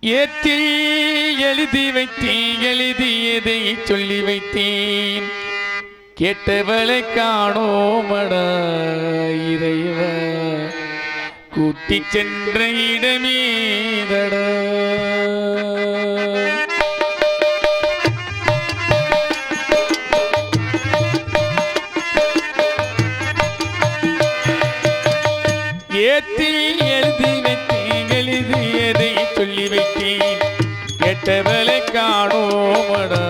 ஏற்றி எழுதி வைத்தேன் எழுதியதை சொல்லி வைத்தேன். கேட்டவளை காணோமடா இறைவ. கூட்டி சென்ற இடமேதடா. கெட்டவளை காணோமடா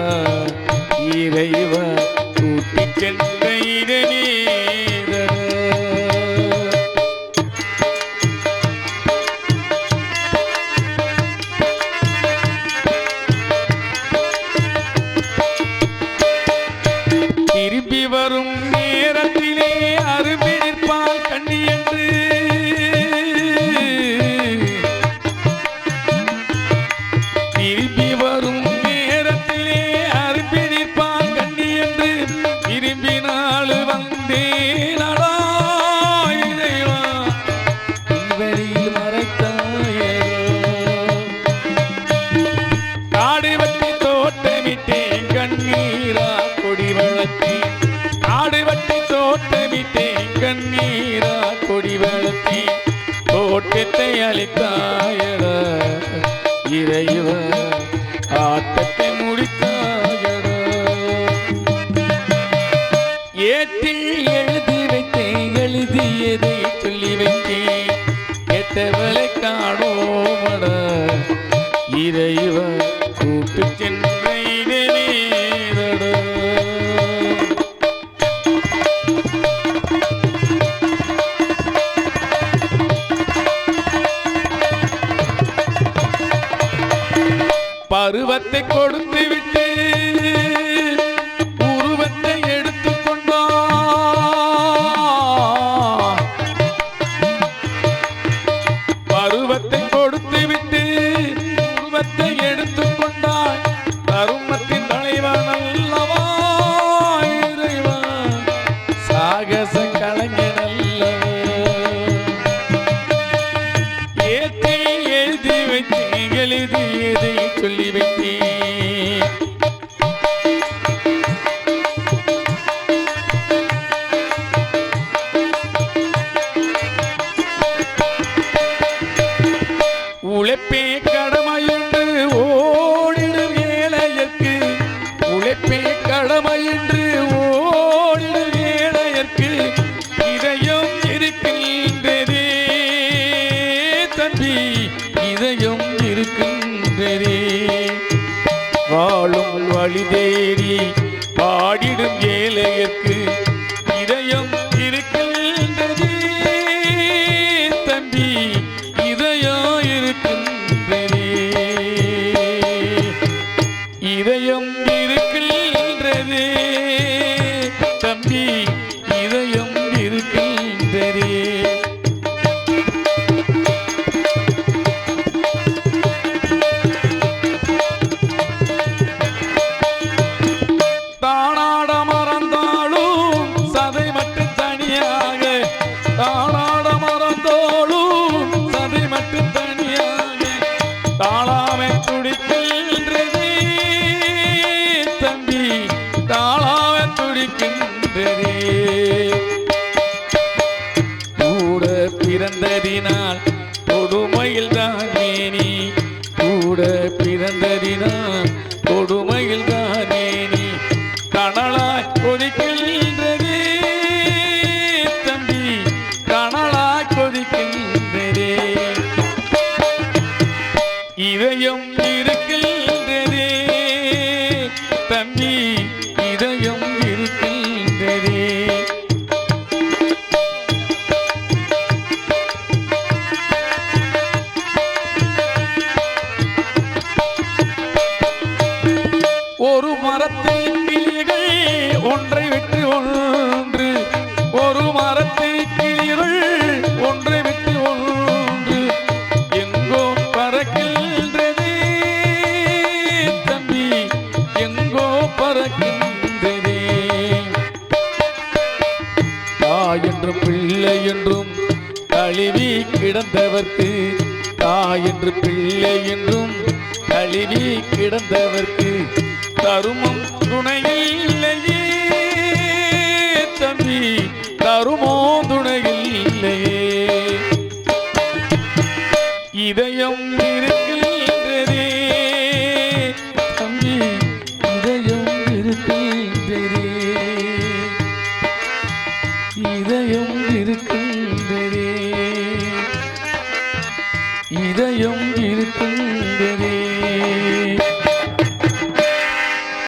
இறைவ ஆட்டத்தை முடித்தாயடா. ஏற்றில் எழுதி வைத்தேன் எழுதியதை சொல்லி வைத்தேன். கேட்டவளை காணோமடா. இறைவ கூட்டு சென்ற பருவத்தை கொடுத்து விட்டு உருவத்தை எடுத்துக்கொண்டா பருவத்தை கொடுத்து விட்டு உருவத்தை எடுத்துக்கொண்டாய் தருமத்தின் தலைவன் அல்லவா இறைவா. சாகச கலைஞன் அல்ல ஏற்றி எழுதி வைத்து எழுதி எதை சொல்லி வைத்து கடமையுண்டு கடமையென்று ஓடிடும் ஏழையர்க்கு. உழைப்பே கடமையுண்டு ஓடிடும் ஏழையர்க்கு. இதயம் இருக்கின்றதே தம்பி இதயம் இருக்கின்றதே. வாழும் வழி தேடி பாடிடும் ஏழையற்கு ஒரு கிளிகள் ஒன்றை விட்டு ஒன்று ஒரு மரத்தில் கிளிகள் ஒன்றை விட்டு ஒன்று. எங்கோ பறக்கின்றதே தம்பி எங்கோ பறக்கின்றதே. தாய் என்றும் பிள்ளை என்றும் தழுவி கிடந்தவர்க்கு தாய் என்று பிள்ளை என்றும் கழுவி கிடந்தவர்க்கு தருமம் துணையில்லையே தம்பி தருமோ துணையில்லையே. இதயம் இருக்கின்றதே தம்பி இதயம் இருக்கின்றதே. இதயம் இருக்கின்றதே. இதயம்